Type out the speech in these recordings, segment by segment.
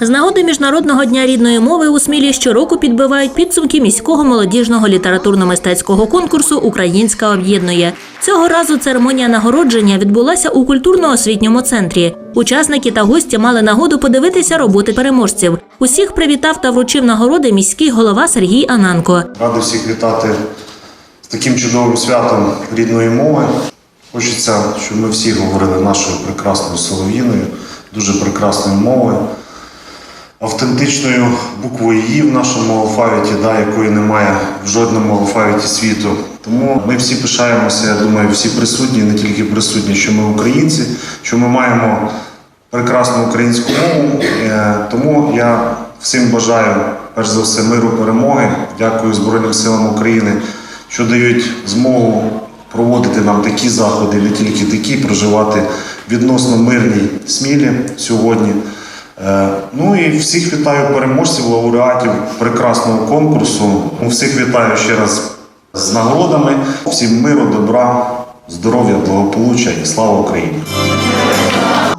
З нагоди міжнародного дня рідної мови у Смілі щороку підбивають підсумки міського молодіжного літературно-мистецького конкурсу Українська об'єднує. Цього разу церемонія нагородження відбулася у культурно-освітньому центрі. Учасники та гості мали нагоду подивитися роботи переможців. Усіх привітав та вручив нагороди міський голова Сергій Ананко. Радий всіх вітати з таким чудовим святом рідної мови. Хочеться, щоб ми всі говорили нашою прекрасною солов'їною, дуже прекрасною мовою, автентичною буквою «І» в нашому алфавіті, да, якої немає в жодному алфавіті світу. Тому ми всі пишаємося, я думаю, всі присутні, не тільки присутні, що ми українці, що ми маємо прекрасну українську мову. Е, Тому я всім бажаю, перш за все, миру, перемоги. Дякую Збройним силам України, що дають змогу проводити нам такі заходи, не тільки такі, проживати відносно мирній смілі сьогодні. Е, Ну і всіх вітаю переможців, лауреатів прекрасного конкурсу. Всіх вітаю ще раз з нагородами. Всім миру, добра, здоров'я, благополуччя і слава Україні!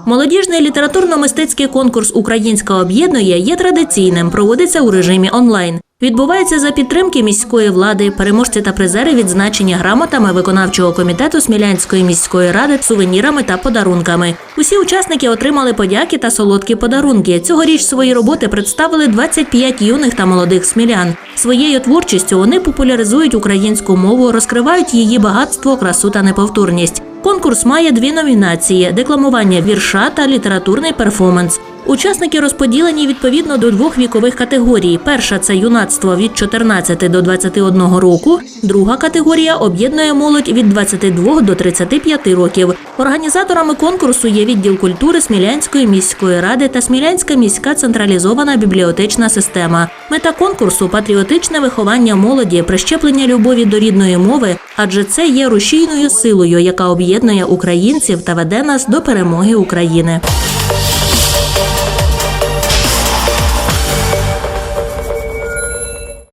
Молодіжний літературно-мистецький конкурс Українська об'єднує є традиційним, проводиться у режимі онлайн. Відбувається за підтримки міської влади. Переможці та призери відзначені грамотами виконавчого комітету Смілянської міської ради, сувенірами та подарунками. Усі учасники отримали подяки та солодкі подарунки. Цьогоріч свої роботи представили 25 юних та молодих смілян. Своєю творчістю вони популяризують українську мову, розкривають її багатство, красу та неповторність. Конкурс має дві номінації: декламування вірша та літературний перформанс. Учасники розподілені відповідно до двох вікових категорій. Перша це юнацтво від 14 до 21 року. Друга категорія об'єднує молодь від 22 до 35 років. Організаторами конкурсу є відділ культури Смілянської міської ради та Смілянська міська централізована бібліотечна система. Мета конкурсу патріотичне виховання молоді, прищеплення любові до рідної мови, адже це є рушійною силою, яка об'єднує українців та веде нас до перемоги України.